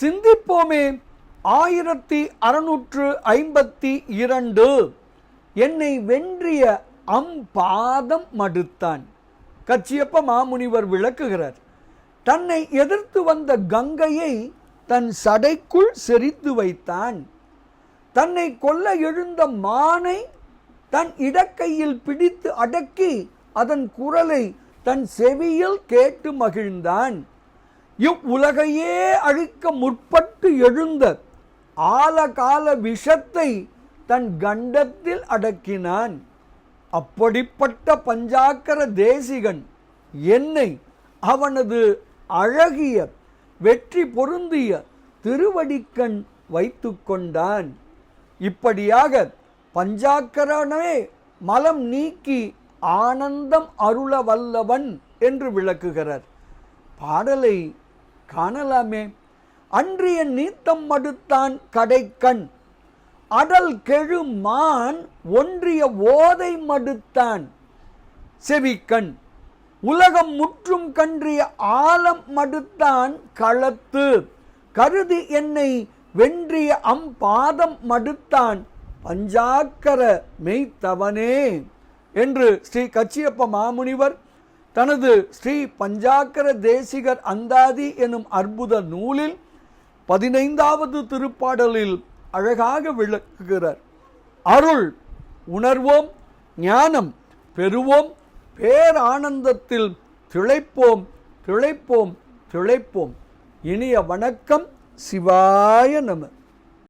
சிந்திப்போமே. ஆயிரத்தி அறுநூற்று ஐம்பத்தி இரண்டு. என்னை வென்றிய அம்பாதம் மடுத்தான். கச்சியப்ப மாமுனிவர் விளக்குகிறார். தன்னை எதிர்த்து வந்த கங்கையை தன் சடைக்குள் செறித்து வைத்தான். தன்னை கொல்ல எழுந்த மானை தன் இடக்கையில் பிடித்து அடக்கி அதன் குரலை தன் செவியில் கேட்டு மகிழ்ந்தான். இவ்வுலகையே அழிக்க முற்பட்டு எழுந்த ஆலகால விஷத்தை தன் கண்டத்தில் அடக்கினான். அப்படிப்பட்ட பஞ்சாக்கர தேசிகன் என்னை அவனது அழகிய வெற்றி பொருந்திய திருவடிக்கண் வைத்து கொண்டான். இப்படியாக பஞ்சாக்கரனே மலம் நீக்கி ஆனந்தம் அருள வல்லவன் என்று விளக்குகிறார். பாடலை காணலாமே. அன்றிய நீத்தம் மடுத்தான் கடைக்கண். அடல் கெழு மான் ஒன்றிய ஓதை மடுத்தான் செவிக்கண். உலகம் முற்றும் கன்றிய ஆலம் மடுத்தான் களத்து. கருதி என்னை வென்றிய அம்பாதம் மடுத்தான் பஞ்சாக்கர மெய்த்தவனே. என்று ஸ்ரீ கச்சியப்ப மாமுனிவர் தனது ஸ்ரீ பஞ்சாக்கர தேசிகர் அந்தாதி எனும் அற்புத நூலில் பதினைந்தாவது திருப்பாடலில் அழகாக விளக்குகிறார். அருள் உணர்வோம் ஞானம் பெறுவோம் பேரானந்தத்தில் திளைப்போம் திளைப்போம் திளைப்போம். இனிய வணக்கம் சிவாய நம.